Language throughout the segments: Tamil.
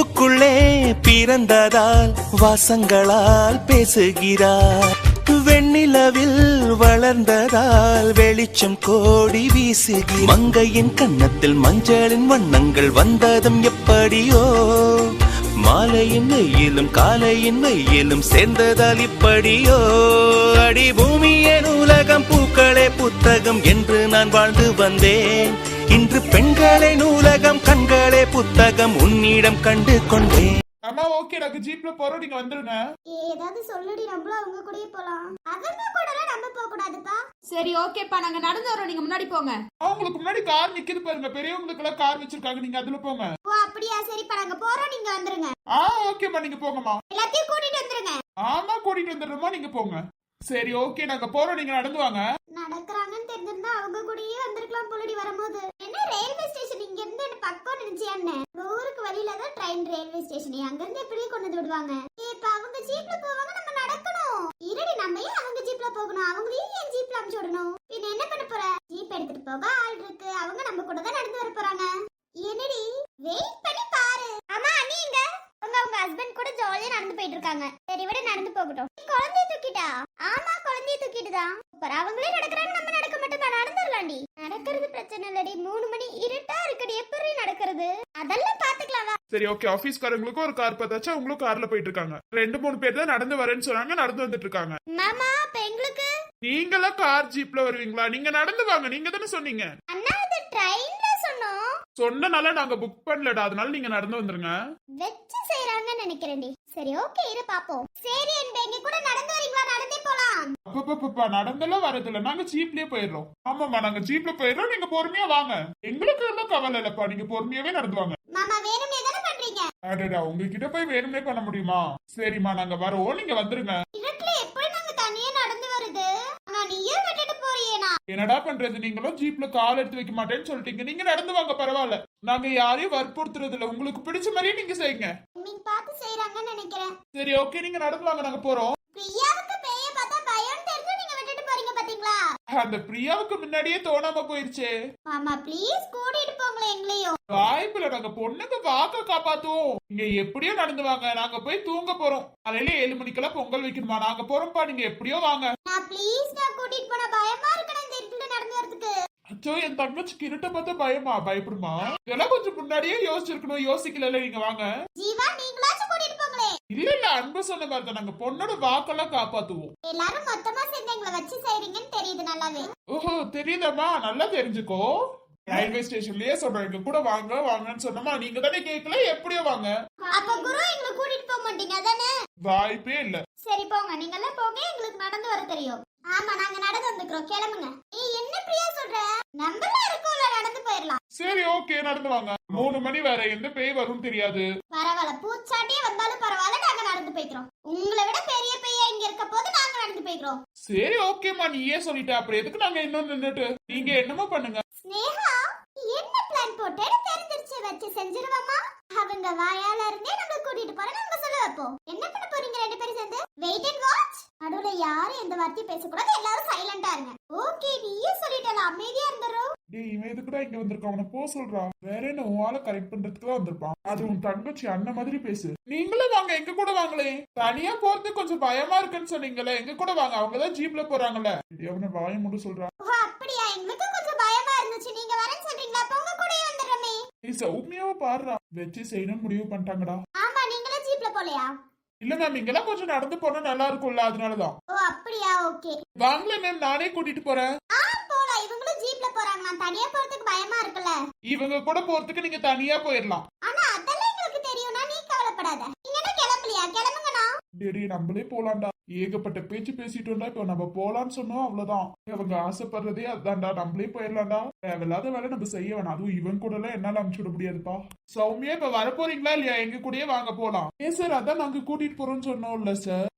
பூவுக்குள்ளே பிறந்ததால் வாசங்களால் பேசுகிறார். வெண்ணிலவில் வளர்ந்ததால் வெளிச்சம் கோடி வீசுகிறார் மங்கையின் கன்னத்தில் மஞ்சளின் வண்ணங்கள் வந்ததும் எப்படியோ. மாலையின் வெயிலும் காலையின் வெயிலும் சேர்ந்ததால் இப்படியோ. அடி பூமி நூலகம் பூக்களே புத்தகம் என்று நான் வாழ்ந்து வந்தேன். இன்று பெண்களே நூலகம் கண்களே புத்தகம் உன்னிடம் கண்டு கொண்டேன். அம்மா ஓகே நாங்க ஜீப்ல போறோம். நீங்க வந்துருங்க. ஏதாவது சொல்லுடி நம்மளும் அவங்க கூடயே போலாம். அவங்க கூடலாம் நம்ம போக கூடாதுப்பா. சரி ஓகேப்பா நாங்க நடந்து வரோம். நீங்க முன்னாடி போங்க. அவங்களுக்கு முன்னாடி கார் நிக்குது பாருங்க. பெரியவங்களுக்கு எல்லாம் கார் வச்சிருக்காங்க. நீங்க அதுல போங்க. ஓ அப்படியா? சரிப்பா நாங்க போறோம். நீங்க வந்துருங்க. ஆ ஓகேம்மா நீங்க போங்கம்மா. எல்லாத்தையும் கூட்டிட்டு வந்துருங்க. ஆமா கூட்டிட்டு வந்துடுறோமா நீங்க போங்க. சரி ஓகே நாங்க போறோம். நீங்க நடந்து வாங்க நடக்கறாங்கன்னு தெரிஞ்சிருந்தா அவங்க கூடயே வந்திருக்கலாம் போலடி வரும்போது. என்ன ரயில்வே ஸ்டேஷன் இங்க இருந்து என்ன பக்கம் நினைச்சியா என்ன? ஊருக்கு வழியில தான் ட்ரெயின் ரயில்வே ஸ்டேஷன் அங்க இருந்து எப்படியே கொண்டு வந்து விடுவாங்க. இப்ப அவங்க ஜீப்ல போவாங்க நம்ம நடக்கணும். இருடி நம்ம ஏன் அவங்க ஜீப்ல போகணும்? அவங்களையும் ஏன் ஜீப்ல அனுப்பிச்சு விடணும்? பின்ன என்ன பண்ண போற? ஜீப் எடுத்துட்டு போக ஆள் இருக்கு. அவங்க நம்ம கூட தான் நடந்து வர போறாங்க. என்னடி? வெயிட் பண்ணி பாரு. ஆமா நீங்க அவங்க அவங்க ஹஸ்பண்ட் கூட ஜாலியா நடந்து போயிட்டு இருக்காங்க சரி விட நடந்து போகட்டும். குழந்தைய தூக்கிட்டா? ஆமா குழந்தைய தூக்கிட்டு தான் சூப்பர். அவங்களே நடக்கிறாங்க நம்ம நடக்க மாட்டோம்? நடந்துடலாம்டி நடக்கிறது பிரச்சனை இல்லடி. மூணு மணி இருட்டா இருக்குடி. எப்படி நடக்கிறது? அதெல்லாம் பாத்துக்கலாம் சரி ஓகே ஆபீஸ்காரங்களுக்கும் ஒரு கார் பார்த்தாச்சு. அவங்களும் கார்ல போயிட்டு இருக்காங்க ரெண்டு மூணு பேர் தான் நடந்து வரேன்னு சொன்னாங்க நடந்து வந்துட்டு இருக்காங்க மாமா அப்ப எங்களுக்கு? நீங்களாம் கார் ஜீப்ல வருவீங்களா? நீங்க நடந்து வாங்க. நீங்க தானே சொன்னீங்க. அண்ணா இது சொன்னோம் சொன்னனால நாங்க புக் பண்ணலடா. அதனால நீங்க நடந்து வந்துருங்க. வெச்சு செய்யறாங்கன்னு நினைக்கிறேன்டி. சரி ஓகே இரு பாப்போம். சரி என் எங்க கூட நடந்து வரீங்களா? நடந்தே போலாம். அப்பப்பப்பா நடந்தெல்லாம் வரதில்ல. நாங்க ஜீப்லயே போயிடுறோம். ஆமாமா நாங்க ஜீப்ல போயிடுறோம். நீங்க பொறுமையா வாங்க. எங்களுக்கு எல்லாம் கவலை இல்லப்பா. நீங்க பொறுமையாவே நடந்து வாங்க. மாமா வேணும்னே தானே பண்றீங்க? அடடா உங்ககிட்ட போய் வேணும்னே பண்ண முடியுமா? சரிம்மா நாங்க வரோம். நீங்க வந்துருங்க. இருட்டுல எப்படி நாங்க தனியா நடந்து வருது ஆனா நீயே விட்டுட்டு போறியேனா என்னடா பண்றது? நீங்களும் ஜீப்ல கால் எடுத்து வைக்க மாட்டேன்னு சொல்லிட்டீங்க. நீங்க நடந்து வாங்க பரவாயில்ல. நாங்க யாரையும் வற்புறுத்துறது இல்ல. உங்களுக்கு பிடிச்ச மாதிரியே நீங்க செய்யுங்க. நீங்க பார்த்து செய்யறாங்கன்னு நினைக்கிறேன். சரி ஓகே நீங்க நடந்து வாங்க நாங்க போறோம். பிரியாவுக்கு அந்த பிரியாவுக்கு முன்னாடியே தோணாம போயிருச்சே. மாமா ப்ளீஸ் கூட்டிட்டு போங்களேன் எங்களையும். வாய்ப்புல நாங்க பொண்ணுக்கு வாக்க காப்பாத்துவோம். நீங்க எப்படியோ நடந்து வாங்க நாங்க போய் தூங்க போறோம். காலையில ஏழு மணிக்கெல்லாம் பொங்கல் வைக்கணுமா? நாங்க போறோம்ப்பா நீங்க எப்படியோ வாங்க. நான் ப்ளீஸ் நான் கூட்டிட்டு போன பயமா இருக்கு நான் இந்த இருட்டுல நடந்து வரதுக்கு. அச்சோ என் தங்கச்சிக்கு இருட்ட பார்த்தா பயமா? பயப்படுமா? இதெல்லாம் கொஞ்சம் முன்னாடியே யோசிச்சிருக்கணும். யோசிக்கல நீங்க வாங்க. ஜீவா நீங்களாச்சும் கூட்டிட்டு போங்களேன். இல்ல இல்ல அன்பு சொன்ன மாதிரி தான் நாங்க பொண்ணோட வாக்கெல்லாம் காப்பாத்துவோம். எல்லாரும் மொத்தமா சேர்ந்து எங்களை வச்சு செய்றீங்கன்னு தெரியுது நல்லாவே. ஓஹோ தெரியுதம்மா? நல்லா தெரிஞ்சுக்கோ. ரயில்வே ஸ்டேஷன்லயே சொல்றேன் எங்க கூட வாங்க வாங்கன்னு சொன்னோமா? நீங்க தானே கேட்கல எப்படியோ வாங்க. அப்ப குரு எங்களை கூட்டிட்டு போக மாட்டீங்க அதானே? வாய்ப்பே இல்ல. சரி போங்க. நீங்க எல்லாம் போங்க எங்களுக்கு நடந்து வர தெரியும். ஆமா நாங்க நடந்து வந்துக்கிறோம். கிளம்புங்க. நீ என்ன பிரியா சொல்ற? நம்மள இருக்கோம்ல நடந்து போயிடலாம் சரி ஓகே நடந்து வாங்க. மூணு மணி வேற எந்த பேய் வரும் தெரியாது. பரவாயில்ல. பூச்சாட்டியே வந்தாலும் பரவாயில்ல நாங்க நடந்து போய்க்கிறோம். உங்களை விட பெரிய பையா இங்க இருக்க போது நாங்க நடந்து போய்க்கிறோம். சரி ஓகேம்மா நீயே சொல்லிட்ட. அப்புறம் எதுக்கு நாங்க இன்னும் நின்னுட்டு? நீங்க என்னமோ பண்ணுங்க. ஸ்னேகா என்ன பிளான் போட்டேன்னு தெரிஞ்சிருச்சு. வச்சு செஞ்சிருவாமா? அவங்க வாயால இருந்தே நம்ம கூட்டிட்டு போற நம்ம சொல்ல வைப்போம். என்ன பண்ண போறீங்க ரெண்டு பேரும் சேர்ந்து? வெயிட் அண்ட் வாட்ச் நடுவுல யாரும் எந்த வார்த்தையும் பேசக்கூடாது. எல்லாரும் சைலண்டா இருங்க. ஓகே நீயே சொல்லிட்டல. அமைதியா இருந்துரும் டேய் இவன் எதுக்குடா இங்க வந்திருக்கான்? அவனை போ சொல்றான் வேற என்ன உன் கரெக்ட் பண்றதுக்கு தான் வந்திருப்பான். அது உன் தங்கச்சி அண்ணன் மாதிரி பேசு. நீங்களும் வாங்க எங்க கூட வாங்களே? தனியா போறது கொஞ்சம் பயமா இருக்குன்னு சொன்னீங்களே. எங்க கூட வாங்க அவங்கதான் ஜீப்ல போறாங்கல்ல. டேய், அவனை வாய மட்டும் சொல்றான் அப்படியா? எங்களுக்கு கொஞ்சம் பயமா இருந்துச்சு. நீங்க வரேன்னு சொல்றீங்களா? அப்ப உங்க கூடயே வந்துடுறோமே. நீ சௌமியாவை பாடுறா. வச்சு செய்யணும்னு முடிவு பண்ணிட்டாங்கடா. ஆமா நீங்களும் ஜீப்ல போலையா இல்ல மேம் இங்கெல்லாம் கொஞ்சம் நடந்து போனா நல்லா இருக்கும்ல அதனாலதான். ஓ அப்படியா? ஓகே. வாங்களே மேம் நானே கூட்டிட்டு போறேன். ஆ போலாம். இவங்களும் ஜீப்ல போறாங்க. நான் தனியா போறதுக்கு பயமா இருக்குல்ல. இவங்க கூட போறதுக்கு நீங்க தனியா போயிடலாம் ஆனா அதெல்லாம் எங்களுக்கு தெரியும்னா நீ கவலைப்படாத. நீங்க என்ன கிளம்பலையா? கிளம்புங்கண்ணா. டேடி நம்மளே போலாம்டா. ஏகப்பட்ட பேச்சு பேசிட்டோம்டா. இப்போ நம்ம போலான்னு சொன்னோம் அவ்வளவுதான். அவங்க ஆசைப்படுறதே அதான்டா. நம்மளே போயிடலாம்டா. தேவையில்லாத வேலை நம்ம செய்ய வேணாம். அதுவும் இவன் கூட எல்லாம் என்னால அனுப்பிச்சு விட முடியாதுப்பா. சௌமியா இப்ப வர போறீங்களா இல்லையா? எங்க கூடயே வாங்க போலாம். ஏ சார் அதான் நாங்க கூட்டிட்டு போறோம்னு சொன்னோம்ல சார்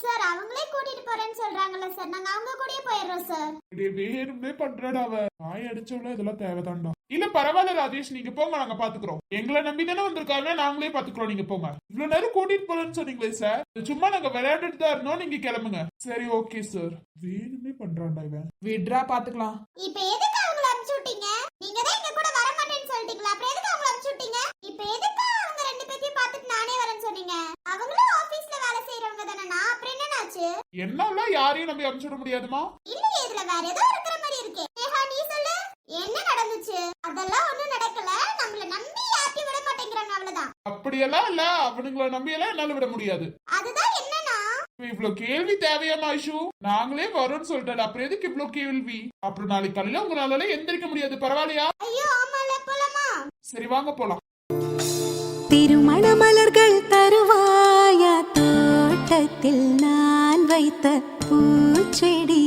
சார் அவங்களே கூட்டிட்டு போறேன்னு சொல்றாங்கல்ல சார் நாங்க அவங்க கூடயே போயிடுறோம் சார் டேய், வேணும்னே பண்றடா அவ வாய் அடிச்சவள இதெல்லாம் தேவைதான்டா. இல்ல பரவாயில்ல ராஜேஷ் நீங்க போங்க நாங்க பாத்துக்கிறோம். எங்களை நம்பி தானே வந்திருக்காங்க நாங்களே பாத்துக்கிறோம் நீங்க போங்க. இவ்வளவு நேரம் கூட்டிட்டு போறேன்னு சொன்னீங்களே சார் சும்மா நாங்க விளையாண்டுட்டு தான் இருந்தோம் நீங்க கிளம்புங்க. சரி ஓகே சார் வேணுமே பண்றான்டா இவன். விட்ரா பாத்துக்கலாம். இப்ப எதுக்கு அவங்கள அனுப்பிச்சு விட்டீங்க? நீங்க தான் எங்க கூட வர மாட்டேன்னு சொல்லிட்டீங்களா? அப்புறம் எதுக்கு அவங்கள அனுப்பிச்சு விட்டீங்க? இப்ப எதுக்கு அவங்க ரெண்டு பேத்தையும் பாத்துட்டு நானே வரேன்னு சொன்னீங்க? அவங்களும் ஆபீஸ்ல வேலை செய்யறவங்க தானே அப்புறம் என்ன ஆச்சு என்னால யாரையும் நம்பி அனுப்பிச்சு விட முடியாதுமா? இல்ல இதுல வேற ஏதோ இருக்கிற மாதிரி இருக்கு. ஏஹா நீ சொல்லு. என்ன அதெல்லாம் ஒண்ணும் நடக்கல. நம்மள நம்பி யார்ட்டி விட மாட்டேங்கிறாங்க அவ்வளவுதான். அப்படியெல்லாம் இல்ல. அவனுங்கள நம்பியெல்லாம் என்னால விட முடியாது. அதுதான் என்னன்னா இவ்வளவு கேள்வி தேவையாமா ஐஷு நாங்களே வரோம்னு சொல்லிட்டல அப்புறம் எதுக்கு இவ்வளவு கேள்வி? அப்புறம் நாளைக்கு காலையில உங்களால எந்திரிக்க முடியாது. பரவாயில்லையா? ஐயோ ஆமால போலாமா? சரி வாங்க போலாம். திருமண மலர்கள் தருவாயா? தோட்டத்தில் நான் வைத்த பூச்செடி.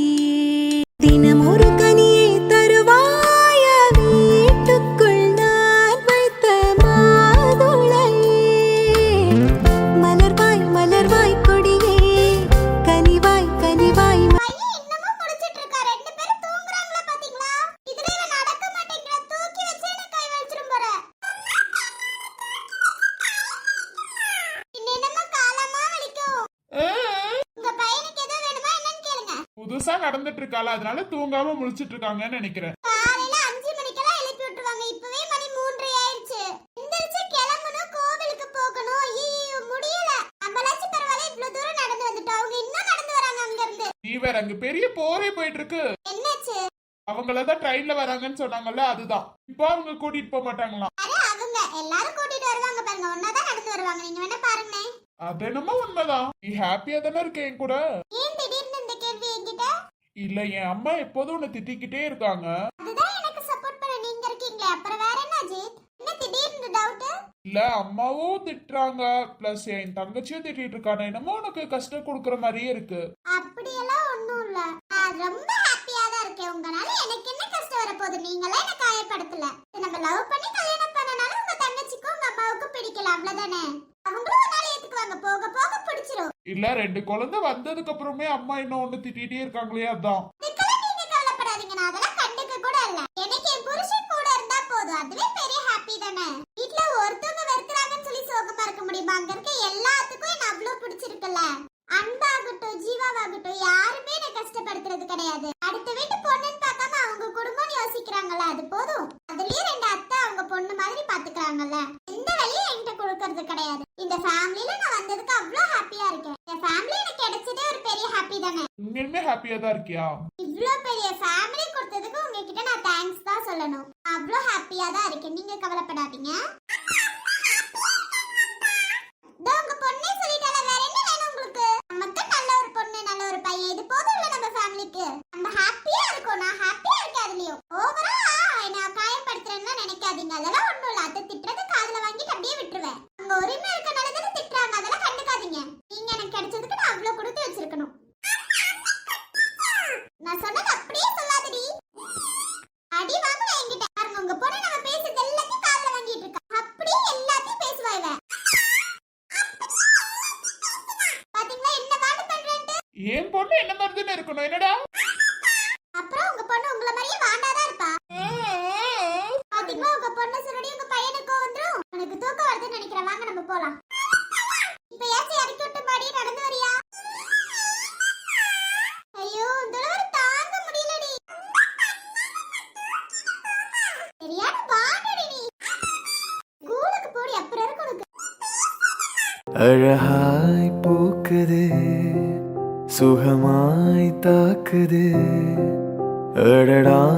அதனால தூங்காம முழிச்சிட்டு இருக்காங்கன்னு நினைக்கிறேன். காலையில அஞ்சு மணிக்கெல்லாம் எழுப்பி விட்டுருவாங்க. இப்பவே மணி மூன்றரை ஆயிடுச்சு. எந்திரிச்சு கிளம்பணும் கோவிலுக்கு போகணும். ஐயோ முடியல. நம்மளாச்சும் பரவாயில்ல இவ்வளவு தூரம் நடந்து வந்துட்டோம். அவங்க இன்னும் நடந்து வராங்க அங்க இருந்து நீ வேற அங்க பெரிய போரே போயிட்டு இருக்கு என்னாச்சு அவங்களதான் ட்ரெயின்ல வராங்கன்னு சொன்னாங்கல்ல அதுதான். இப்போ அவங்க கூட்டிட்டு போக மாட்டாங்களாம். அரே அவங்க. எல்லாரும் கூட்டிட்டு வருவாங்க பாருங்க. ஒன்னாதான் நடந்து வருவாங்க. நீங்க வேணா பாருங்களேன். அது என்னமோ உண்மைதான். நீ ஹாப்பியா தானே இருக்க என் கூட? ஏன் திடீர்னு இந்த கேள்வி என்கிட்ட இல்ல என் அம்மா எப்போதும் உன்னை திட்டிக்கிட்டே இருக்காங்க. அதுதான் எனக்கு சப்போர்ட் பண்ண நீங்க இருக்கீங்களே அப்புறம் வேற என்ன அஜித்? என்ன திடீர்னு டவுட் இல்ல அம்மாவும் திட்டுறாங்க. பிளஸ் என் தங்கச்சியும் திட்டிட்டு இருக்காங்க என்னமோ உனக்கு கஷ்டம் கொடுக்குற மாதிரியே இருக்கு. அப்படியெல்லாம் ஒண்ணும் இல்ல. நான் ரொம்ப ஹாப்பியா தான் இருக்கேன். உங்களால எனக்கு என்ன கஷ்டம் வரப்போகுது? நீங்களே என்ன காயப்படுத்தல. நம்ம லவ் பண்ணி கல்யாணம் பண்ணனால உங்க தங்கச்சிக்கும் உங்க அம்மாவுக்கும் பிடிக்கல. அவ்வளவுதானே அவங்களும் ஒரு நாள் ஏத்துக்குவாங்க போக போக பிடிச்சிரும் இல்ல ரெண்டு குழந்தை வந்ததுக்கு அப்புறமே அம்மா இன்னும் ஒண்ணு திட்டிகிட்டே இருக்காங்களே அதான். இதுக்கெல்லாம் கவலைப்படாதீங்க. நான் அதெல்லாம் கூட எனக்கு கூட போதும். பெரிய ஹாப்பி தானே. ஒருத்தவங்க வெறுக்கிறாங்கன்னு சொல்லி சோகமா இருக்க முடியுமா? அங்க இருக்க எல்லாத்துக்கும் என்ன அவ்வளவு பிடிச்சிருக்குல்ல. அன்பாகட்டும் ஜீவாவாகட்டும் யாருமே என்ன கஷ்டப்படுத்துறது கிடையாது. அடுத்த வீட்டு பொண்ணுன்னு பார்க்காம அவங்க குடும்பம் யோசிக்கிறாங்கல்ல அது போதும். அதுலயும் ரெண்டு அத்தை அவங்க பொண்ணு மாதிரி பாத்துக்கிறாங்கல்ல எந்த வழியும் என்கிட்ட கொடுக்கறது கிடையாது. இந்த ஃபேமிலில நான் வந்ததுக்கு அவ்வளவு ஹாப்பியா இருக்கேன். இந்த ஃபேமிலி எனக்கு கிடைச்சதே ஒரு பெரிய ஹாப்பி தானே. உண்மையுமே ஹாப்பியா தான் இருக்கியா? இவ்ளோ பெரிய ஃபேமிலி கொடுத்ததுக்கு உங்ககிட்ட நான் தேங்க்ஸ் தான் சொல்லணும். நான் அவ்வளோ ஹாப்பியா தான் இருக்கேன். நீங்க கவலைப்படாதீங்க. உங்க பொண்ணே இருக்கு நம்ம நம்ம ஹாப்பியா இருக்கோம். நான் ஹாப்பியா இருக்கேன் அதுலயும். ஓவரா என்ன காயப்படுத்துறேன்னு நினைக்காதீங்க. அதெல்லாம் ஒண்ணும் இல்ல அதை திட்டுறது காதுல வாங்கிட்டு அப்படியே விட்டுருவேன் உங்க உரிமை இருக்கனால தானே திட்டுறாங்க அதெல்லாம் கண்டுக்காதீங்க நீங்க எனக்கு கிடைச்சதுக்கு நான் அவ்வளவு கொடுத்து வச்சிருக்கணும் நான் சொன்னது அப்படியே சொல்லாதடி அடி வாங்குவ என்கிட்ட பாருங்க உங்க பொண்ணு நம்ம பேசுறது எல்லாத்தையும் காதுல வாங்கிட்டு இருக்கா அப்படியே எல்லாத்தையும் பேசுவா இவ பாத்தீங்களா என்ன காட்டு பண்றேன்ட்டு என் பொண்ணு என்ன மாதிரி தானே இருக்கணும் என்னடா? அப்புறம் உங்க பொண்ணு உங்கள மாதிரியே வாண்டாதான் இருப்பா. பாத்தீங்களா உங்க பொண்ணு சுருடி உங்க பையனுக்கும் வந்துரும். உனக்கு தூக்கம் வருதுன்னு நினைக்கிறேன். வாங்க நம்ம போலாம். இப்ப ஏச்சி இறக்கி விட்டு மாடி நடந்து வரியா? ஐயோ இந்த தாங்க முடியலடி. சரியான பாண்டடி நீ. ஸ்கூலுக்கு போடி அப்புறம் இருக்கு உனக்கு. அழகாய் பூக்குது. சுகமாய் தாக்குது. அடடா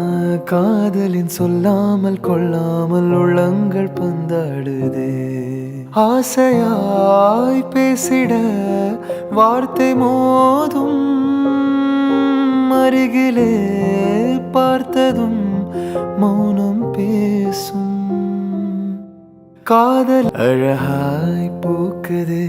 காதலின் சொல்லாமல் கொள்ளாமல் உள்ளங்கள் பந்தாடுது. ஆசையாய் பேசிட வார்த்தை மோதும். அருகிலே பார்த்ததும் மௌனம் பேசும். காதல் அழகாய் பூக்குது.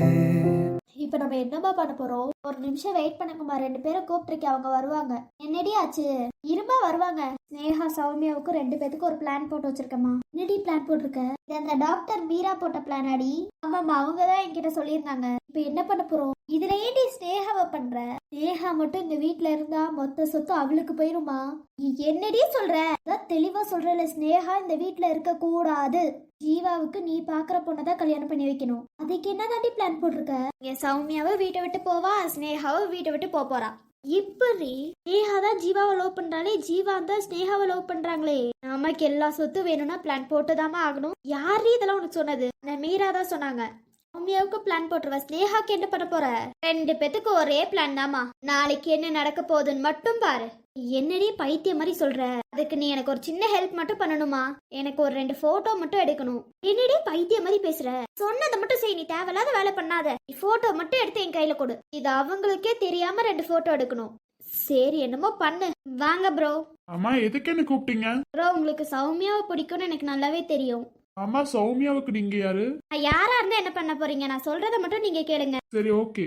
என்னம்மா பண்ண போறோம்? ஒரு நிமிஷம் வெயிட் பண்ணுங்கம்மா. ரெண்டு பேரும் கூப்பிட்டுருக்கேன். அவங்க வருவாங்க. என்னடி ஆச்சு? இருமா வருவாங்க. ஸ்னேகா சௌமியாவுக்கும் ரெண்டு பேத்துக்கும் ஒரு பிளான் போட்டு வச்சிருக்கேம்மா. என்னடி பிளான் போட்டிருக்க? இது அந்த டாக்டர் மீரா போட்ட பிளான் அடி ஆமாம்மா அவங்க தான் என்கிட்ட சொல்லியிருந்தாங்க. இப்போ என்ன பண்ண போறோம்? இதுல ஏடி ஸ்னேகாவை பண்ற. ஸ்னேகா மட்டும் இந்த வீட்ல இருந்தா மொத்த சொத்து அவளுக்கு போயிருமா? நீ என்னடி சொல்ற? அதான் தெளிவா சொல்றல ஸ்னேகா இந்த வீட்ல இருக்க கூடாது. ஜீவாவுக்கு நீ பாக்குற பொண்ணை தான் கல்யாணம் பண்ணி வைக்கணும். அதுக்கு என்ன தாண்டி பிளான் போட்டிருக்க? இங்க சௌமியாவை வீட்டை விட்டு போவா ஸ்னேகாவை வீட்டை விட்டு போக போறா. இப்படி ஸ்னேகா தான் ஜீவாவை லவ் பண்றாளே. ஜீவா தான் ஸ்னேகாவை லவ் பண்றாங்களே. நமக்கு எல்லா சொத்தும் வேணும்னா பிளான் போட்டுதாம்மா ஆகணும். யாரு இதெல்லாம் உனக்கு சொன்னது? நான் மீரா தான் சொன்னாங்க. சௌமியாவுக்கு பிளான் போட்டுருவ. ஸ்னேகாக்கு என்ன பண்ண போற? ரெண்டு பேத்துக்கு ஒரே பிளான் தாமா நாளைக்கு என்ன நடக்க போகுதுன்னு மட்டும் பாரு. என்னடி பைத்தியம் மாதிரி சொல்ற? அதுக்கு நீ எனக்கு ஒரு சின்ன ஹெல்ப் மட்டும் பண்ணணுமா? எனக்கு ஒரு ரெண்டு போட்டோ மட்டும் எடுக்கணும். என்னடி பைத்தியம் மாதிரி பேசுற? சொன்னதை மட்டும் செய் நீ தேவையில்லாத வேலை பண்ணாத. நீ போட்டோ மட்டும் எடுத்து என் கையில கொடு. இது அவங்களுக்கே தெரியாம ரெண்டு போட்டோ எடுக்கணும். சரி என்னமோ பண்ணு. வாங்க ப்ரோ அம்மா எதுக்கு என்ன கூப்பிட்டீங்க? ப்ரோ உங்களுக்கு சௌமியாவை பிடிக்கும்னு எனக்கு நல்லாவே தெரியும். அம்மா சௌமியாவுக்கு நீங்க யாரு? நான் யாரா இருந்தா என்ன பண்ண போறீங்க? நான் சொல்றத மட்டும் நீங்க கேளுங்க. சரி ஓகே.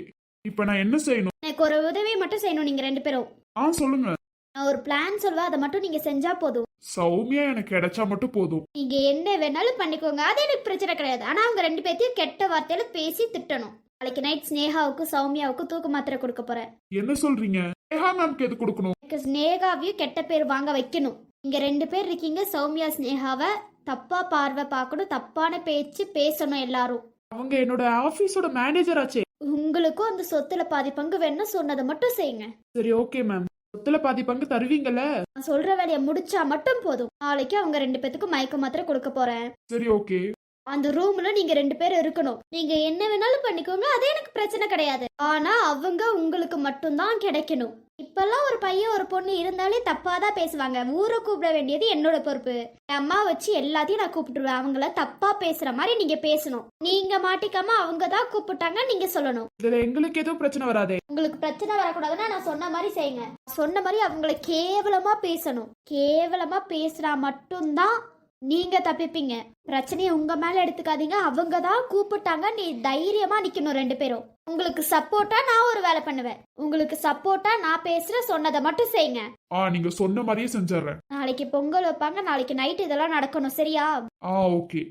இப்ப நான் என்ன செய்யணும்? எனக்கு ஒரு உதவி மட்டும் செய்யணும் நீங்க ரெண்டு பேரும். ஆ சொல்லுங்க. நான் ஒரு பிளான் சொல்வேன் அதை மட்டும் நீங்க செஞ்சா போதும். சௌமியா எனக்கு கிடைச்சா மட்டும் போதும். நீங்க என்ன வேணாலும் பண்ணிக்கோங்க அது எனக்கு பிரச்சனை கிடையாது. ஆனா அவங்க ரெண்டு பேர்த்தையும் கெட்ட வார்த்தையில பேசி திட்டணும். நாளைக்கு நைட் ஸ்னேகாவுக்கு சௌமியாவுக்கு தூக்கு மாத்திரை கொடுக்க போறேன். என்ன சொல்றீங்க? நேஹா மேம்க்கு எது கொடுக்கணும்? எனக்கு ஸ்னேகாவையும் கெட்ட பேர் வாங்க வைக்கணும். இங்க ரெண்டு பேர் இருக்கீங்க சௌமியா ஸ்னேகாவை. தப்பா பார்வை பார்க்கணும் தப்பான பேச்சு பேசணும் எல்லாரும். அவங்க என்னோட ஆபீஸோட மேனேஜர் ஆச்சே. உங்களுக்கும் அந்த சொத்துல பாதி பங்கு வேணும் சொன்னதை மட்டும் செய்யுங்க. சரி ஓகே மேம் சொத்துல பாதி பங்கு தருவீங்கல்ல? நான் சொல்ற வேலையை முடிச்சா மட்டும் போதும். நாளைக்கு அவங்க ரெண்டு பேத்துக்கும் மயக்க மாத்திரை கொடுக்க போறேன். சரி ஓகே அந்த ரூம்ல நீங்க ரெண்டு பேரும் இருக்கணும். நீங்க என்ன வேணாலும் பண்ணிக்கோங்க அது எனக்கு பிரச்சனை கிடையாது. ஆனா அவங்க உங்களுக்கு மட்டும்தான் கிடைக்கணும். இப்பெல்லாம் ஒரு பையன் ஒரு பொண்ணு இருந்தாலே தப்பா தான் பேசுவாங்க. ஊரை கூப்பிட வேண்டியது என்னோட பொறுப்பு. என் அம்மா வச்சு எல்லாத்தையும் நான் கூப்பிட்டுருவேன். அவங்கள தப்பா பேசுற மாதிரி நீங்க பேசணும். நீங்க மாட்டிக்காம அவங்க தான் கூப்பிட்டாங்க நீங்க சொல்லணும். இதுல எங்களுக்கு எதுவும் பிரச்சனை வராதே. உங்களுக்கு பிரச்சனை வரக்கூடாதுன்னா நான் சொன்ன மாதிரி செய்யுங்க. சொன்ன மாதிரி அவங்கள கேவலமா பேசணும். கேவலமா பேசுனா மட்டும்தான் நீங்க தப்பிப்பீங்க. பிரச்சனையை உங்க மேல எடுத்துக்காதீங்க. அவங்க தான் கூப்பிட்டாங்க. நீ தைரியமா நிக்கணும் ரெண்டு பேரும். உங்களுக்கு சப்போர்ட்டா நான் ஒரு வேலை பண்ணுவேன். உங்களுக்கு சப்போர்ட்டா நான் பேசுற சொன்னதை மட்டும் செய்யுங்க. ஆ நீங்க சொன்ன மாதிரியே செஞ்சிடுறேன் நாளைக்கு பொங்கல் வைப்பாங்க. நாளைக்கு நைட் இதெல்லாம் நடக்கணும். சரியா? ஆ ஓகே.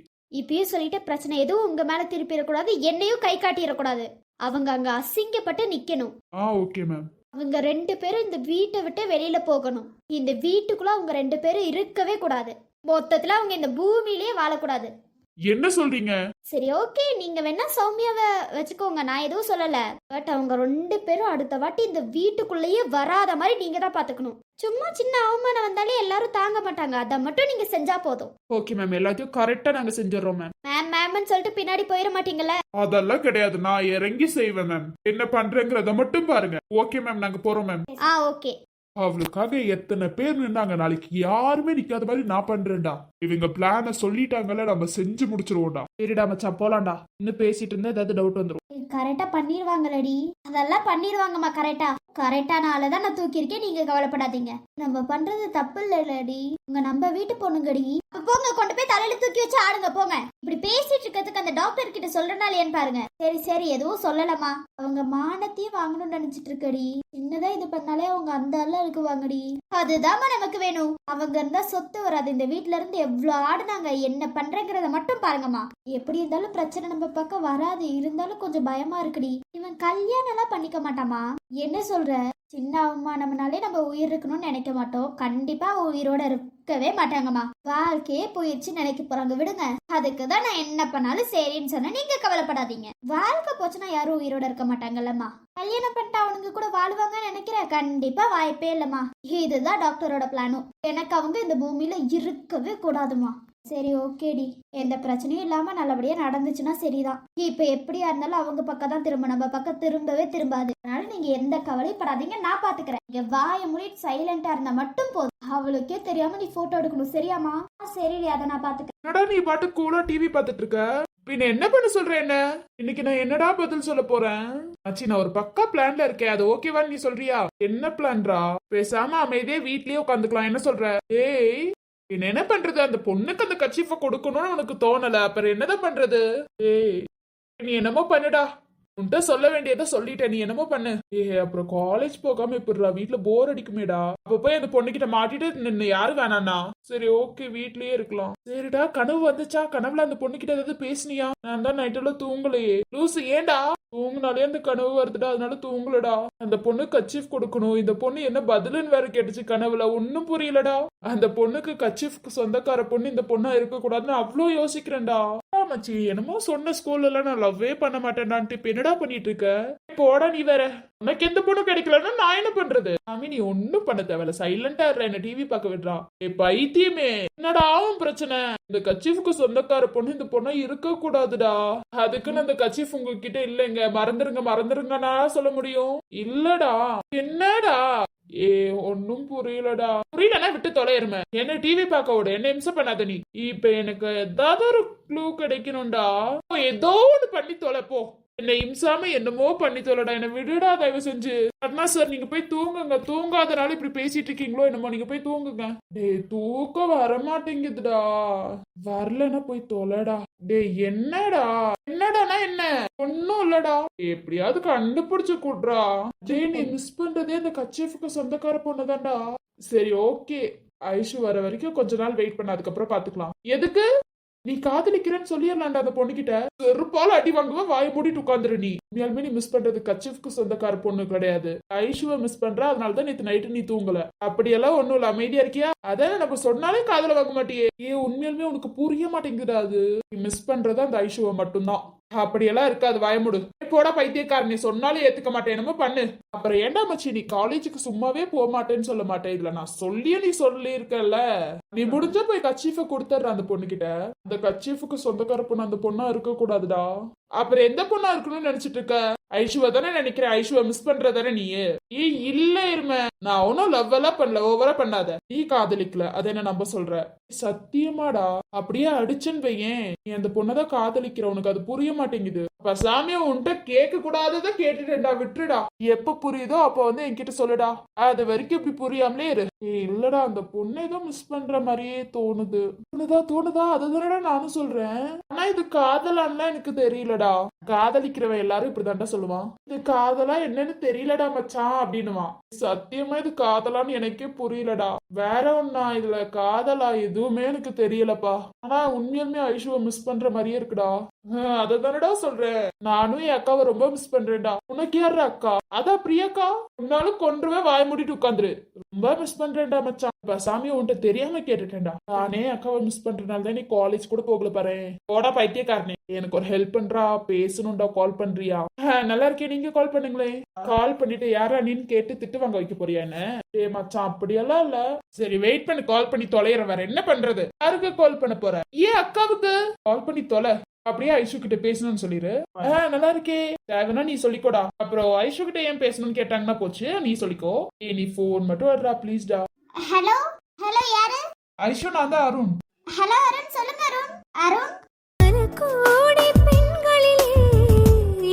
இப்பயும் சொல்லிட்டு பிரச்சனை எதுவும் உங்க மேல திருப்பிடக்கூடாது. என்னையும் கை காட்டிடக்கூடாது. அவங்க அங்க அசிங்கப்பட்டு நிக்கணும். ஆ ஓகே மேம் அவங்க ரெண்டு பேரும் இந்த வீட்டை விட்டு வெளியில போகணும். இந்த வீட்டுக்குள்ள அவங்க ரெண்டு பேரும் இருக்கவே கூடாது. மொத்தத்துல அவங்க இந்த பூமியிலேயே வாழக்கூடாது. என்ன சொல்றீங்க? சரி ஓகே. நீங்க வேணா சௌமியாவை வச்சுக்கோங்க. நான் எதுவும் சொல்லல. பட் அவங்க ரெண்டு பேரும் அடுத்த வாட்டி இந்த வீட்டுக்குள்ளேயே வராத மாதிரி நீங்க தான் பாத்துக்கணும் சும்மா சின்ன அவமானம் வந்தாலே எல்லாரும் தாங்க மாட்டாங்க. அதை மட்டும் நீங்க செஞ்சா போதும். ஓகே மேம் எல்லாத்தையும் கரெக்டா நாங்க செஞ்சிடறோம் மேம் மேம் மேம்னு சொல்லிட்டு பின்னாடி போயிட மாட்டீங்கல்ல? அதெல்லாம் கிடையாது. நான் இறங்கி செய்வேன் மேம் என்ன பண்றேங்கிறத மட்டும் பாருங்க. ஓகே மேம் நாங்க போறோம் மேம் ஆ ஓகே அவளுக்காக எத்தனை பேர் நின்னாங்க நாளைக்கு யாருமே நிக்காத மாதிரி நான் பண்றேன்டா. இவங்க பிளான சொல்லிட்டாங்கல்ல நம்ம செஞ்சு முடிச்சிருவோம்டா. சரிடா மச்சான் போலாம்டா. இன்னும் பேசிட்டு இருந்தா ஏதாவது டவுட் வந்துடும் கரெக்டா பண்ணிடுவாங்களடி அதெல்லாம் பண்ணிடுவாங்கம்மா கரெக்டா கரெக்டானால தான் நான் தூக்கியிருக்கேன். நீங்க கவலைப்படாதீங்க. நம்ம பண்றது தப்பு இல்லடி. உங்க நம்ம வீட்டு பொண்ணுங்கடி. போங்க கொண்டு போய் தலையில தூக்கி வச்சு ஆடுங்க போங்க. இப்படி பேசிட்டு இருக்கிறதுக்கு அந்த டாக்டர் கிட்ட சொல்றனாலேன்னு பாருங்க. சரி சரி எதுவும் சொல்லலமா அவங்க மானத்தையும் வாங்கணும்னு நினைச்சிட்டு இருக்கடி. சின்னதா இது பண்ணாலே அவங்க அந்த ஆள்ல இருக்குவாங்கடி. அதுதாம்மா நமக்கு வேணும். அவங்க இருந்தா சொத்து வராது. இந்த வீட்டுல இருந்து எவ்வளவு ஆடுனாங்க என்ன பண்றேங்கிறத மட்டும் பாருங்கம்மா. எப்படி இருந்தாலும் பிரச்சனை நம்ம பக்கம் வராது. இருந்தாலும் கொஞ்சம் பயமா இருக்குடி. இவன் கல்யாணம் எல்லாம் பண்ணிக்க மாட்டாமா என்ன சொல்ற? சின்ன அவமானம்னாலே நம்ம உயிர் இருக்கணும்னு நினைக்க மாட்டோம். கண்டிப்பா உயிரோட இருக்கவே மாட்டாங்கம்மா. வாழ்க்கையே போயிடுச்சு நினைக்க போறாங்க. விடுங்க. அதுக்கு தான் நான் என்ன பண்ணாலும் சரின்னு சொன்னா நீங்க கவலைப்படாதீங்க. வாழ்க்கை போச்சுன்னா யாரும் உயிரோட இருக்க மாட்டாங்கல்லம்மா. கல்யாணம் பண்ணிட்டு அவனுங்க கூட வாழ்வாங்கன்னு நினைக்கிறேன் கண்டிப்பா வாய்ப்பே இல்லம்மா. இதுதான் டாக்டரோட பிளானும் எனக்கு அவங்க இந்த பூமியில இருக்கவே கூடாதுமா சரி ஓகேடி. எந்த பிரச்சனையும் இல்லாம நல்லபடியா நடந்துச்சுன்னா சரிதான். இப்ப எப்படியா இருந்தாலும் அவங்க பக்கம் தான் திரும்ப நம்ம பக்கம் திரும்பவே திரும்பாது. அதனால நீங்க எந்த கவலைப்படாதீங்க. நான் பாத்துக்கிறேன். நீங்க வாய மூடிட்டு சைலண்டா இருந்தா மட்டும் போதும். அவளுக்கே தெரியாம நீ போட்டோ எடுக்கணும். சரியாமா சரிடி அதை நான் பாத்துக்கிறேன். என்னடா நீ பாட்டு கூலா டிவி பார்த்துட்டு இருக்க? பின்ன என்ன பண்ண சொல்ற என்ன? இன்னைக்கு நான் என்னடா பதில் சொல்ல போறேன்? ஆச்சி நான் ஒரு பக்கா பிளான்ல இருக்கேன். அது ஓகேவா நீ சொல்றியா? என்ன பிளான்ரா பேசாம அமைதியே வீட்லயே உட்காந்துக்கலாம். என்ன சொல்ற? ஏய் என்ன என்ன பண்றது? அந்த பொண்ணுக்கு அந்த கச்சிஃப கொடுக்கணும்னு உனக்கு தோணல. அப்புறம் என்னதான் பண்றது? ஏய் நீ என்னமோ பண்ணுடா. உன்கிட்ட சொல்ல வேண்டியதை சொல்லிட்டேன் நீ என்னமோ பண்ணு. ஏ அப்புறம் காலேஜ் போகாம இப்படிடா வீட்டுல போர் அடிக்குமேடா. அப்ப போய் அந்த பொண்ணுகிட்ட மாட்டிட்டு நின்னு யாரு வேணாண்ணா சரி ஓகே வீட்லயே இருக்கலாம். சரிடா கனவு வந்துச்சா? கனவுல அந்த பொண்ணுகிட்ட ஏதாவது பேசுனியா? நான் தான் நைட்டுல தூங்கலையே. லூசு ஏன்டா? தூங்குனாலே அந்த கனவு வருதுடா அதனால தூங்கலடா. அந்த பொண்ணு கச்சீஃப் கொடுக்கணும். இந்த பொண்ணு என்ன பதிலுன்னு வேற கேட்டுச்சு கனவுல. ஒன்னும் புரியலடா. அந்த பொண்ணுக்கு கச்சீஃப்க்கு சொந்தக்கார பொண்ணு இந்த பொண்ணா இருக்க கூடாதுன்னு அவ்வளோ யோசிக்கிறேன்டா. மச்சி என்னமோ சொன்ன ஸ்கூல்ல நான் லவ்வே பண்ண மாட்டேன்டான்ட்டு இப்போ என்னடா பண்ணிட்டு இருக்க போடா நீ வேற. உனக்கு எந்த பொண்ணும் கிடைக்கலன்னா நான் என்ன பண்றது? சாமி நீ ஒண்ணும் பண்ண தேவையில்ல. சைலண்டா இருற என்ன டிவி பார்க்க விடுறான் ஏ பைத்தியமே. என்னடா ஆகும் பிரச்சனை? இந்த கச்சிஃபுக்கு சொந்தக்கார பொண்ணு இந்த பொண்ணு இருக்க கூடாதுடா அதுக்குன்னு அந்த கச்சிஃப் உங்ககிட்ட இல்லைங்க. மறந்துருங்க மறந்துருங்கன்னா சொல்ல முடியும்? இல்லடா. என்னடா? ஏ ஒன்னும் புரியலடா. புரியலன்னா விட்டு தொலையிருமே என்ன டிவி பார்க்க விடு. என்ன இம்சம் பண்ணாத நீ. இப்ப எனக்கு ஏதாவது ஒரு க்ளூ கிடைக்கணும்டா. ஏதோ ஒன்னு பண்ணி தொலைப்போ. என்னை இம்சாம என்னமோ பண்ணி தொலைடா என்ன விடுடா தயவு செஞ்சு. அண்ணா சார் நீங்க போய் தூங்குங்க. தூங்காதனால இப்படி பேசிட்டு இருக்கீங்களோ என்னமோ. நீங்க போய் தூங்குங்க. டேய் தூக்கம் வர மாட்டேங்குதுடா வரலன்னா போய் தொலைடா. டேய் என்னடா? என்னடானா என்ன? ஒன்னும் இல்லடா. எப்படியாவது கண்டுபிடிச்சு கூடுறா டேய் நீ மிஸ் பண்றதே அந்த கச்சேஃபுக்கு சொந்தக்கார பொண்ணுதான்டா சரி ஓகே ஐஷு வர வரைக்கும் கொஞ்ச நாள் வெயிட் பண்ண. அதுக்கப்புறம் பாத்துக்கலாம். எதுக்கு? நீ காதலிக்கிறேன்னு சொல்லிடலாம்டா அந்த பொண்ணுகிட்ட. செருப்பால அடி வாங்குவ வாய மூடிட்டு உட்காந்துரு நீ. உண்மையாலுமே நீ மிஸ் பண்றது கச்சிஃப்க்கு சொந்தக்கார பொண்ணு கிடையாது. ஐஷுவை மிஸ் பண்ற அதனால தான் நேத்து நைட்டு நீ தூங்கல. அப்படியெல்லாம் ஒண்ணும் இல்ல அமைதியா இருக்கியா? அதான் நம்ம சொன்னாலே காதல வாங்க மாட்டியே. ஏ உண்மையாலுமே உனக்கு புரிய மாட்டேங்குது அது? நீ மிஸ் பண்றது அந்த ஐஷுவை மட்டும்தான். அப்படியெல்லாம் இருக்காது வாயமுடு போடா பைத்தியக்கார நீ சொன்னாலும் ஏத்துக்க மாட்டேன். என்னமோ பண்ணு. அப்புறம் ஏண்டா மச்சி நீ காலேஜுக்கு சும்மாவே போக மாட்டேன்னு சொல்ல மாட்டேன். இதுல நான் சொல்லியே நீ சொல்லி இருக்கல நீ முடிஞ்ச போய் கச்சீஃப கொடுத்துட்ற அந்த பொண்ணு கிட்ட அந்த கச்சீஃபுக்கு சொந்தக்கார பொண்ணு அந்த பொண்ணா இருக்க கூடாதுடா அப்புறம் எந்த பொண்ணா இருக்கணும்னு நினைச்சிட்டு இருக்க? ஐஷுவ தானே நினைக்கிறேன் ஐஷுவ மிஸ் பண்ற தானே நீ? இல்ல இருமே. நான் ஒன்னும் லவ் எல்லாம் பண்ணல. ஓவரா பண்ணாத. நீ காதலிக்கல. அதை என்ன நம்ப சொல்ற? சத்தியமாடா. அப்படியே அடிச்சேன்னு பையன் நீ அந்த பொண்ணதான் காதலிக்கிற. உனக்கு அது புரிய மாட்டேங்குது. அப்ப சாமியா உன்கிட்ட கேட்க கூடாததான் கேட்டுட்டேன்டா. விட்டுடா எப்ப புரியுதோ அப்ப வந்து என்கிட்ட சொல்லுடா. அது வரைக்கும் இப்படி புரியாமலே இரு. ஏய் இல்லடா அந்த பொண்ணை ஏதோ மிஸ் பண்ற மாதிரியே தோணுது. தோணுதா தோணுதா? அதுதானடா நானும் சொல்றேன். ஆனா இது காதலான்னா எனக்கு தெரியலடா. காதலிக்கிறவன் எல்லாரும் இப்படிதான்டா சொல்லுவான். இது காதலா என்னன்னு தெரியலடா மச்சான் அப்படின்னுவான். சத்தியமா இது காதலான்னு எனக்கே புரியலடா. வேற ஒண்ணா இதுல காதலா எதுவுமே எனக்கு தெரியலப்பா. ஆனா உண்மையுமே ஐஷுவை மிஸ் பண்ற மாதிரியே இருக்குடா. அததானடா சொல்றேன். நானும் என் அக்காவை ரொம்ப மிஸ் பண்றேன்டா. உனக்கு யாரு அக்கா? அதான் பிரியக்கா. உன்னாலும் கொன்றுவே வாய் மூடிட்டு உட்காந்துரு. ரொம்ப மிஸ் பண்றேன்டா மச்சான். இப்ப சாமி உன்கிட்ட தெரியாம கேட்டுட்டேன்டா. நானே அக்காவை மிஸ் பண்றதுனால தான் நீ காலேஜ் கூட போகல பாரு. போடா பைத்தியக்காரனே. எனக்கு ஒரு ஹெல்ப் பண்றா பேசணும்டா கால் பண்றியா? நல்லா இருக்கே. நீங்க கால் பண்ணுங்களே. கால் பண்ணிட்டு யாரா நீன்னு கேட்டு திட்டு வாங்க வைக்க போறியா என்ன? ஏ மச்சான் அப்படியெல்லாம் இல்ல. சரி வெயிட் பண்ணி. கால் பண்ணி தொலைற வேற என்ன பண்றது? யாருக்கு கால் பண்ண போற? ஏன் அக்காவுக்கு? கால் பண்ணி தொலை. அப்படியே ஐஷு கிட்ட பேசணும்னு சொல்லிரு. ஆஹ், நல்லா இருக்கே. தேவைன்னா நீ சொல்லிக்கோடா. அப்புறம் ஐஷு கிட்ட ஏன் பேசணும்னு கேட்டாங்கன்னா போச்சு. நீ சொல்லிக்கோ. ஏ நீ ஃபோன் மட்டும் வர்றா ப்ளீஸ்டா ஹலோ ஹலோ யாரு? ஐஷு நான் தான் அருண். ஹலோ அருண். சொல்லுங்க அருண். அருண்? கோடி பெண்களிலே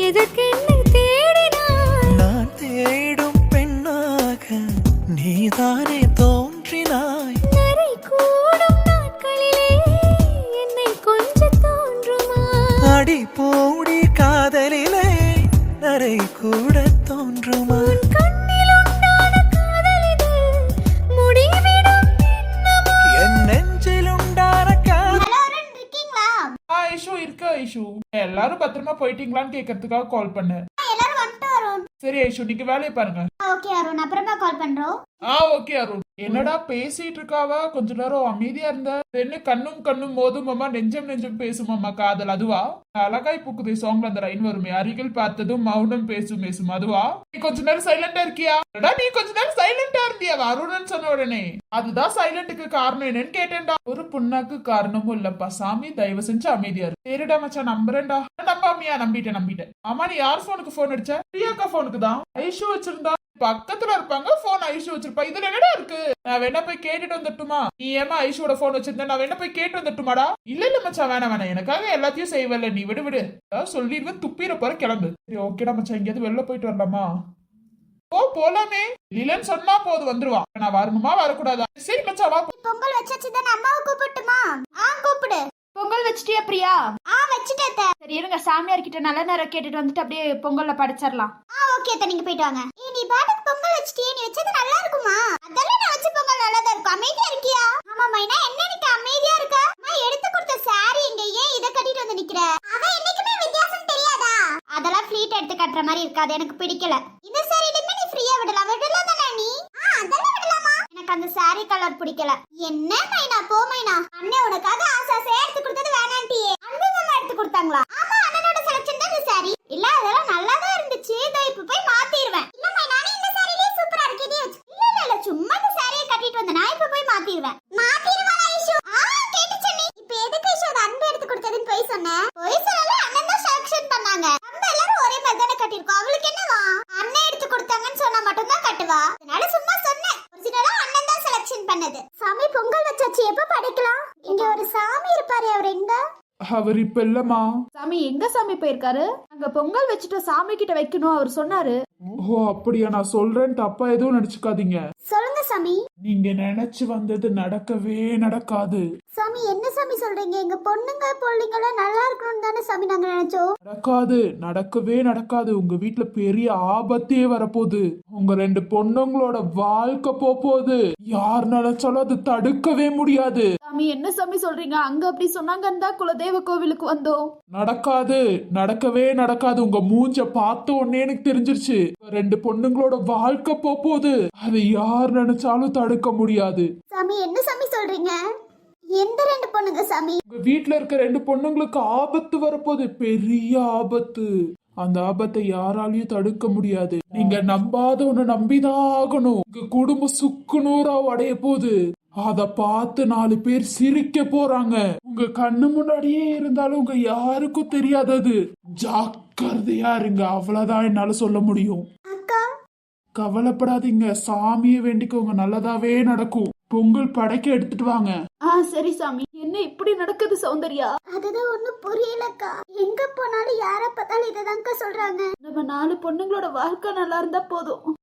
எதற்கென்னை தேடினாய்? நான் தேடும் பெண்ணாக நீதானே போடி காதலிலே நரை கூட தோன்றுமா? இருக்கு ஐஷு. எல்லாரும் பத்திரமா போயிட்டீங்களான்னு கேட்கறதுக்காக கால் பண்ணு. ஆ, எல்லாரும் வந்துட்டோம் அருண். சரி ஐஷு நீங்க வேலையை பாருங்க. ஓகே அருண். அப்புறமா கால் பண்றோம். ஆ ஓகே அருண். என்னடா பேசிட்டு இருக்காவா கொஞ்ச நேரம் அமைதியா இருந்த. என்ன கண்ணும் கண்ணும் மோதுமாமா நெஞ்சம் நெஞ்சம் பேசுமாமா காதல். அதுவா? அழகாய் பூக்குது சாங்ல அந்த லைன் வருமே. அருகில் பார்த்ததும் மௌனம் பேசும் பேசும். அதுவா? நீ கொஞ்ச நேரம் சைலண்டா இருக்கியா? நீ கொஞ்ச நேரம் சைலண்டா இருந்தியா அருணன் சொன்ன உடனே. அதுதான் சைலண்ட்டுக்கு காரணம் என்னன்னு கேட்டேன்டா. ஒரு புண்ணாக்கு காரணமும் இல்லப்பா. சாமி தயவு செஞ்சு அமைதியா இருக்கு சரிடா மச்சான் நம்புறேன்டா. நம்பாமியா? நம்பிட்டேன் நம்பிட்டேன். ஆமா நீ யார் போனுக்கு போன் அடிச்ச? பிரியாக்கா போனுக்கு தான். ஐஷு வச்சிருந்தா பக்கத்துல இருப்பாங்க போன் ஐஷு வச்சிருப்பா. இதுல என்னடா இருக்கு? நான் வேணா போய் கேட்டுட்டு வந்துட்டுமா? நீ ஏமா ஐஷுவோட போன் வச்சிருந்தேன் நான் வேணா போய் கேட்டு வந்துட்டுமாடா? இல்ல இல்ல மச்சான் வேணாம் வேணாம். எனக்காக எல்லாத்தையும் செய்வல்ல. நீ விடு விடு. அதாவது சொல்லிடுவேன் துப்பிட போற கிளம்பு. சரி ஓகேடா மச்சான். எங்கேயாவது வெளில போயிட்டு வரலாமா? ஓ போலாமே. இல்லன்னு சொன்னா போது வந்துருவா. நான் வரணுமா வரக்கூடாதா? சரி மச்சான் வா பொங்கல் வச்சாச்சு தானே அம்மாவை கூப்பிட்டுமா? ஆ கூப்பிடு. பொங்கல் வச்சிட்டியா பிரியா? ஆ வச்சுட்டேன். சரி இருங்க. சாமியார் கிட்ட நல்ல நேரம் கேட்டுட்டு வந்துட்டு அப்படியே பொங்கல்ல படிச்சிடலாம். ஆ ஓகே அத்தை. நீங்க போயிட்டு வாங்க. ஏய் நீ பாட்டுக்கு பொங்கல் வச்சிட்டியே? நீ வச்சது நல்லா இருக்குமா? அதெல்லாம் நான் வச்ச பொங்கல் நல்லா தான் இருக்கும். அமைதியா இருக்கியா? ஆமா மைனா. என்ன நீ அமைதியா இருக்க? நான் எடுத்து கொடுத்த சாரி எங்க ஏன் இத கட்டிட்டு வந்து நிக்கிற? அவ என்னைக்குமே வித்தியாசம் தெரியாதா? அதெல்லாம் ஃப்ளீட் எடுத்து கட்டுற மாதிரி இருக்காது. எனக்கு பிடிக்கல. இந்த சாரிலுமே நீ ஃப்ரீயா விடலாம். விடலாம் தானே நீ? ஆ அதெல்லாம் விடலாமா? எனக்கு அந்த சாரி கலர் பிடிக்கல. என்ன மைனா? போ மைனா. அண்ணே உனக்காக ஆசை ஆசையா எடுத்து கொடுத்தது வேணான்ட்டியே அன்பு மாமா கொடுத்தாங்களா? ஆமா அண்ணனோட செலக்ஷன் தான் இந்த சாரி இல்ல அதெல்லாம் நல்லா தான் இருந்துச்சு. இதோ இப்ப போய் மாத்திடுவேன் இல்லம்மா நானே இந்த சாரிலே சூப்பரா இருக்கு இதே வச்சு இல்ல இல்ல இல்ல சும்மா இந்த சாரியை கட்டிட்டு வந்தேன். நான் இப்ப போய் மாத்திடுவேன் மாத்திடுமா ஐஷு. ஆ கேட்டுச்சு நீ இப்ப எதுக்கு ஐஷு அது அன்பு எடுத்து கொடுத்ததுன்னு போய் சொன்னேன் போய் சொல்லல அண்ணன் தான் செலக்ஷன் பண்ணாங்க. நம்ம எல்லாரும் ஒரே மாதிரி தானே கட்டிருக்கோம் அவளுக்கு என்னவா? அண்ணன் எடுத்து கொடுத்தாங்கன்னு சொன்னா மட்டும் தான் கட்டுவா? அதனால சும்மா சொன்னேன். ஒரிஜினலா அண்ணன் தான் செலக்ஷன் பண்ணது. சாமி பொங்கல் வச்சாச்சு. எப்ப படைக்கலாம்? இங்க ஒரு சாமி இருப்பாரு அவர் எங்க? அவர் இப்ப இல்லம்மா சாமி எங்க சாமி போயிருக்காரு? அங்க பொங்கல் வச்சுட்டு சாமி கிட்ட வைக்கணும் அவர் சொன்னாரு. ஓ அப்படியா? நான் சொல்றேன் தப்பா எதுவும் நினைச்சுக்காதீங்க. சொல்லுங்க சாமி. நீங்க நினைச்சு வந்தது நடக்கவே நடக்காது. சாமி என்ன சாமி சொல்றீங்க? எங்க பொண்ணுங்க பிள்ளைங்களாம் நல்லா இருக்கணும்னு தானே சாமி நாங்க நினைச்சோம். நடக்காது நடக்கவே நடக்காது. உங்க வீட்ல பெரிய ஆபத்தே வரப்போகுது. உங்க ரெண்டு பொண்ணுங்களோட வாழ்க்கை போகுது யார் நினைச்சாலும் அது தடுக்கவே முடியாது. சாமி என்ன சாமி சொல்றீங்க? அங்க அப்படி சொன்னாங்கன்னு தான் குலதெய்வ கோவிலுக்கு வந்தோம். நடக்காது நடக்கவே நடக்காது. உங்க மூஞ்ச பார்த்த உடனே எனக்கு தெரிஞ்சிருச்சு. ரெண்டு பொண்ணுங்களோட வாழ்க்கை போகுது அதை யார் நினைச்சாலும் தடுக்க முடியாது. சாமி என்ன சாமி சொல்றீங்க? எந்த ரெண்டு பொண்ணுங்க சாமி? உங்க வீட்ல இருக்க ரெண்டு பொண்ணுங்களுக்கு ஆபத்து வரப்போகுது. பெரிய ஆபத்து. அந்த ஆபத்தை யாராலையும் தடுக்க முடியாது. நீங்க நம்பாத ஒண்ணு நம்பிதான் ஆகணும். உங்க குடும்பம் சுக்குநூறா உடைய போகுது. அத பார்த்து நாலு பேர் சிரிக்க போறாங்க. உங்க கண்ணு முன்னாடியே இருந்தாலும் உங்க யாருக்கும் தெரியாதது. ஜாக்கிரதையா இருங்க. அவ்வளவுதான் என்னால சொல்ல முடியும். கவலைப்படாதீங்க. சாமியை வேண்டிக்கோங்க. நல்லதாவே நடக்கும். பொங்கல் படைக்க எடுத்துட்டு வாங்க. ஆ சரி சாமி. என்ன இப்படி நடக்குது சௌந்தர்யா? அதுதான் ஒண்ணும் புரியலக்கா. எங்க போனாலும் யார பார்த்தாலும் இததான்க்கா சொல்றாங்க. நம்ம நாலு பொண்ணுங்களோட வாழ்க்கை நல்லா இருந்தா போதும்.